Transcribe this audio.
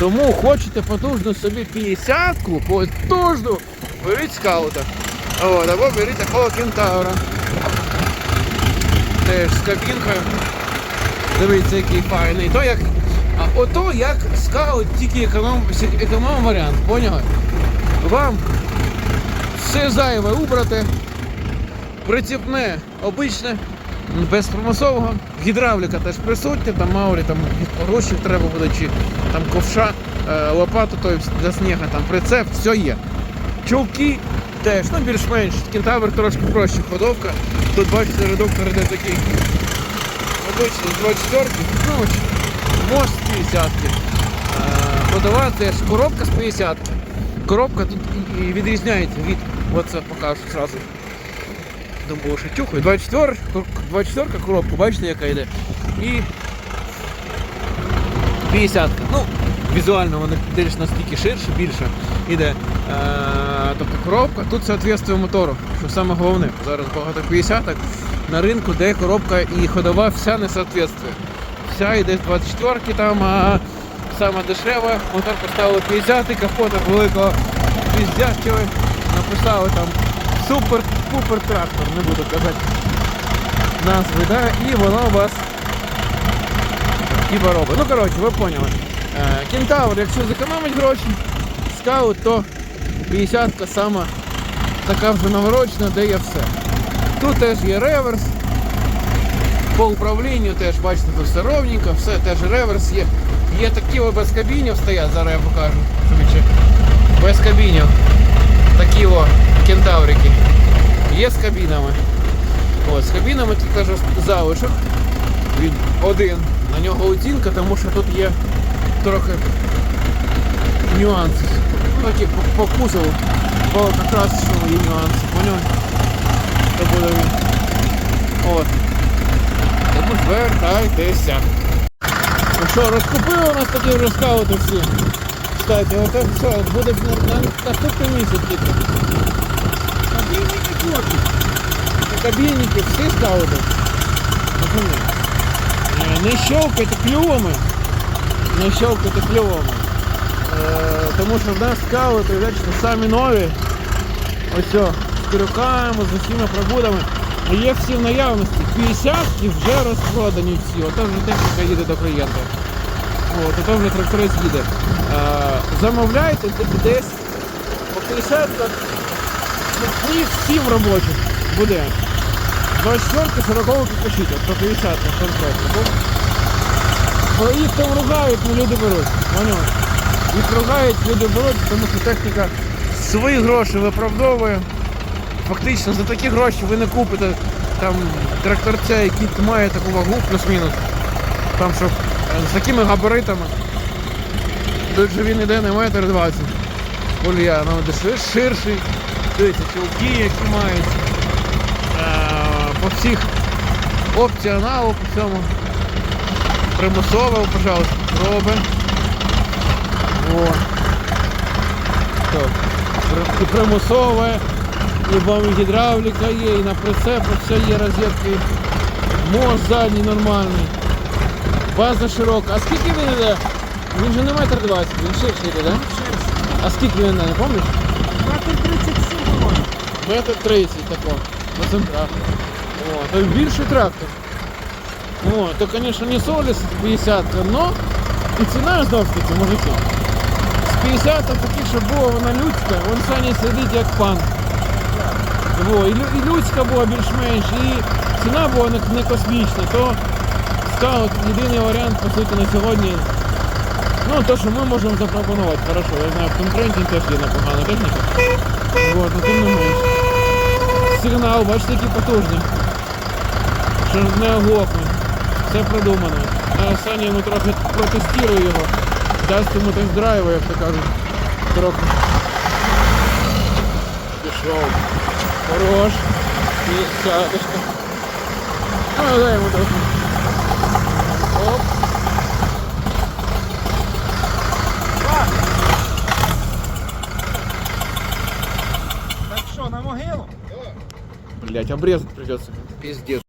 Тому хочете потужну собі 50-ку, потужну, беріть скаута. От, або беріть такого кентавра. Теж з кабінкою. Дивіться, який файний. То як, а ото як скаут, тільки економ, економ варіант, поняли? Вам все зайве убрати, приціпне, обичне, без примусового. Гідравліка теж присутня, там маурі, там гроші треба буде, чи там ковша, е, лопату той для снігу, там прицеп, все є. Чулки теж, ну більш-менш. Кентавр трошки проще ходовка. Тут бачите, редуктор іде такий обичний 24 ну мост з 50 ки Ходова теж коробка з 50 Коробка тут і- відрізняється від, оце покажу зразу. Думаю, що тюхаю. 24, 24 коробка, бачите, яка йде. І 50 -ка. Ну, візуально вона більш настільки ширше, більше іде. Е, тобто коробка, тут соответствує мотору, що саме головне. Зараз багато 50 на ринку, де коробка і ходова вся не соответствує. Вся йде з 24 там, а сама дешева, мотор поставили 50 капота великого піздящого, написали там супер-пупер трактор, не буду казати назви, да? і воно у вас хіба робить. Ну коротше, ви поняли. Е, Кентавр, якщо зекономить гроші, скаут, то 50-ка сама така вже наворочена, де є все. Тут теж є реверс. По управлінню теж, бачите, тут все ровненько, все теж реверс є. Є такі о, без кабінів стоять, зараз я покажу. Без кабінів. Такі о кентаврики. Є з кабінами. От, з кабінами тут теж залишок. Він один. На нього оцінка, тому що тут є трохи нюанси. Ну, такі по, кузову, по якраз є нюанси, поняв? То буде він. От. Тому звертайтеся. Ну що, розкупили у нас такі вже скаути всі. Кстати, оце все, буде на, на наступний місяць тільки. Кабінники хлопці. Кабінники, всі скаути. Розумію. Е, Не щелкайте клювами. Не щелкайте клювами. Е, тому що в нас скаути, бачите, самі нові. Ось о, з крюками, з усіма пробудами. І Є всі в наявності. 50 і вже розпродані всі. Ото вже техніка їде до клієнта. От, ото вже тракторець їде. Е, замовляйте десь по 50 ну, днів 7 робочих буде. 24 40 пишіть, по 50 конкретно. Бо, їх там ругають, ну люди беруть. Поняли? Їх ругають, люди беруть, тому що техніка свої гроші виправдовує. Фактично за такі гроші ви не купите там тракторця, який має таку вагу, плюс-мінус. Там що е, з такими габаритами. Тут же він іде на метр 20. Олья, ну де шир- ширший. Дивіться, чулки, які мають. Е, По всіх опціоналу, по всьому. Примусово, пожалуйста, проби. О. І примусове, і гідравліка є, і на прицепах все є розетки. Мост задній нормальний. База широка. А скільки він іде? Він же не метр двадцять, він ширший йде, так? А скільки він іде, не пам'ятаєш? Метр 37 було. Метр 30 тако, по центрах. О, то більший трактор. О, то, конечно, не Соліс 50, но і ціна знов таки, мужики. З 50 таки, що була вона людська, вон Саня сидить як пан. Во, і, лю- і людська була більш-менш, і ціна була не, не космічна, то скаут єдиний варіант, по суті, на сьогодні. Ну, то, що ми можемо запропонувати, хорошо, я знаю, в конкуренті теж є непогана техніка. Вот, ну тим не менш. Сигнал, бачите, який потужний. Що не оглохне. Все продумано. А Саня йому трохи протестує його. Дасть йому тест-драйву, як то кажуть. Трохи. Пішов. Хорош. І сядочка. Ну, дай йому трохи. Оп. Так що, на могилу? Блять, обрезать придется. Пиздец.